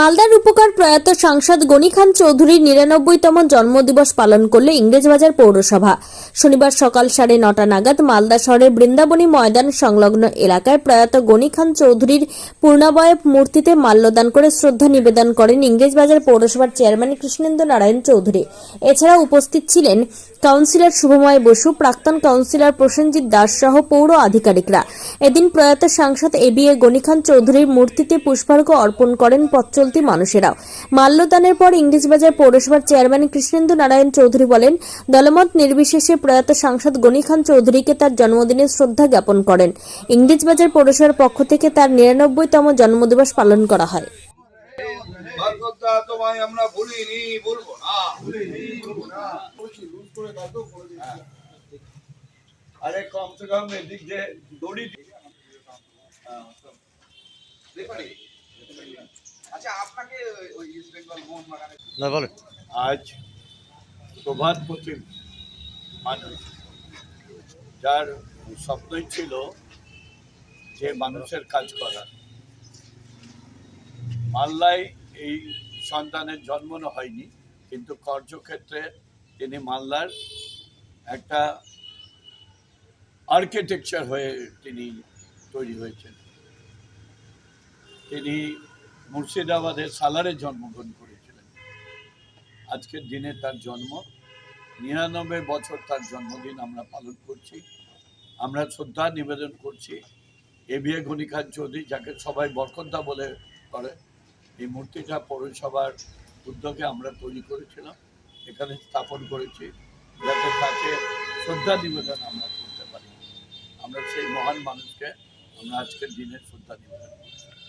মালদার উপকার প্রয়াত সাংসদ গনি খান চৌধুরীর নিরানব্বইতম জন্মদিবস পালন করল ইংরেজবাজার পৌরসভা। শনিবার সকাল সাড়ে নটা নাগাদ মালদা শহরের বৃন্দাবনী ময়দান সংলগ্ন এলাকায় প্রয়াত গনি খান চৌধুরীর পূর্ণাবয়ব মূর্তিতে মাল্যদান করে শ্রদ্ধা নিবেদন করেন ইংরেজবাজার পৌরসভার চেয়ারম্যান কৃষ্ণেন্দ্র নারায়ণ চৌধুরী। এছাড়া উপস্থিত ছিলেন কাউন্সিলর শুভময় বসু, প্রাক্তন কাউন্সিলর প্রসেনজিৎ দাস সহ পৌর আধিকারিকরা। এদিন প্রয়াত সাংসদ এ বি এ গনি খান চৌধুরীর মূর্তিতে পুষ্পার্ঘ অর্পণ করেন পথচলতি মানুষেরা মাল্যদানের পর ইংরেজবাজার পৌরসভার চেয়ারম্যান কৃষ্ণেন্দু নারায়ণ চৌধুরী বলেন, দলমত নির্বিশেষে প্রয়াত সাংসদ গনি খান চৌধুরীকে তার জন্মদিনে শ্রদ্ধা জ্ঞাপন করেন। ইংরেজবাজার পৌরসভার পক্ষ থেকে তার নিরানব্বইতম জন্মদিবস পালন করা হয়। তোমায় আমরা কম এদিক যে দড়ি আজ প্রভাতপতি মানুষ, যার স্বপ্নই ছিল যে মানুষের কাজ করা। মাল্লায় এই সন্তানের জন্ম হয়নি, কিন্তু কার্যক্ষেত্রে তিনি মাল্লার একটা আর্কিটেকচার হয়ে তিনি তৈরি হয়েছেন। তিনি মুর্শিদাবাদের সালারে জন্মগ্রহণ করেছিলেন। আজকের দিনে তার জন্ম। নিরানব্বই বছর তার জন্মদিন আমরা পালন করছি। আমরা শ্রদ্ধা নিবেদন করছি A B A Ghani Khan Chowdhury, যাকে সবাই বরকন্দা বলে করে। এই মূর্তিটা পৌরসভার উদ্যোগে আমরা তৈরি করেছিলাম। এখানে স্থাপন করেছি। যাতে তাকে শ্রদ্ধা নিবেদন আমরা করতে পারি। আমরা সেই মহান মানুষকে আমরা আজকের দিনে শ্রদ্ধা নিবেদন করছি।